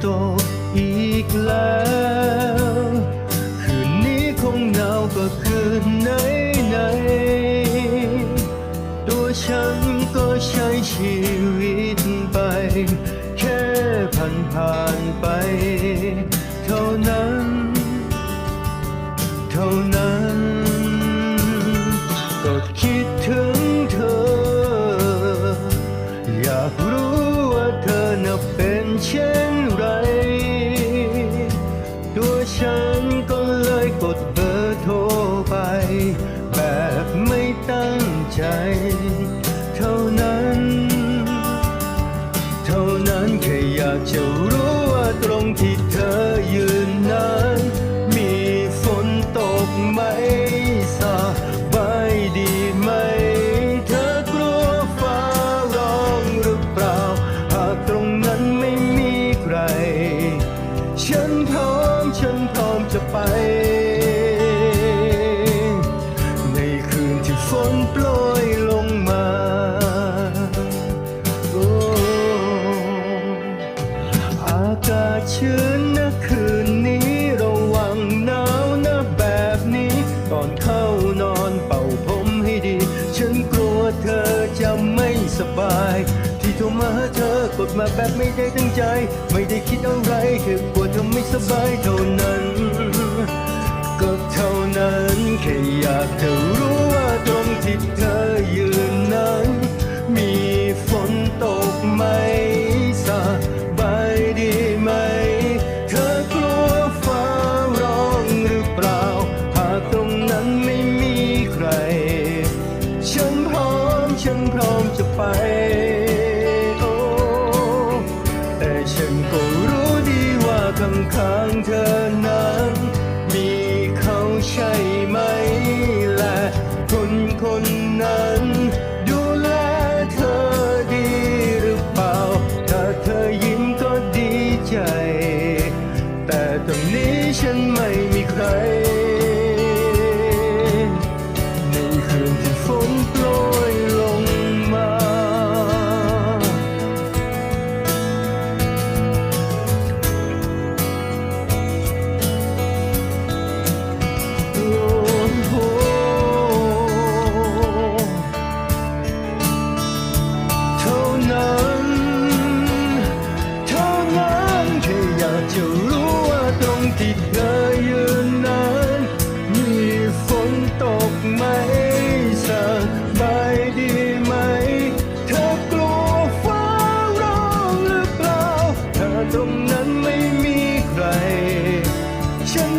โตอีกแล้วคืนนี้คงหนาวก็คืนไหนไหนตัวฉันก็ใช้ชีวิตไป แค่ผ่านผ่านไป เท่านั้น เท่านั้น ดเบอร์โทรไป แบบไม่ตั้งใจ เท่านั้น เท่านั้นแค่อยากจะรู้ว่าตรงที่เธอยืนนั้น มีฝนตกไหมสบายดีไหม เธอกลัวฟ้าร้องหรือเปล่า หากตรงนั้นไม่มีใคร ฉันพร้อมฉันพร้อมจะไป โทรมาหาเธอกดมาแบบไม่ได้ตั้งใจ ไม่ได้คิดอะไรแค่กลัวเธอไม่สบายเท่านั้น ก็เท่านั้นแค่อยากจะรู้างเธอนั้นมี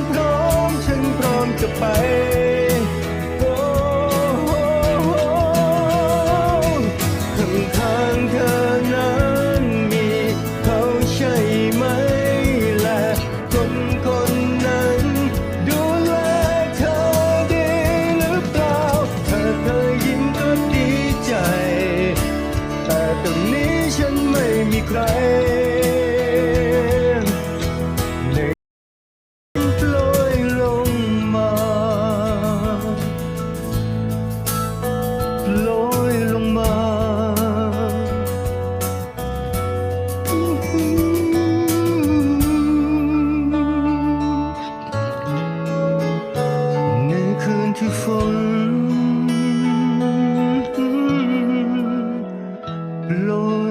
พร้อม ฉันพร้อมจะไปโอ้โหข้างๆเธอนั้นมีเขาใช่ไหมและคนคนนั้น ดูแลเธอดีหรือเปล่าถ้าเธอยิ้มก็ดีใจ แต่ตรงนี้ฉันไม่มีใคร Lord.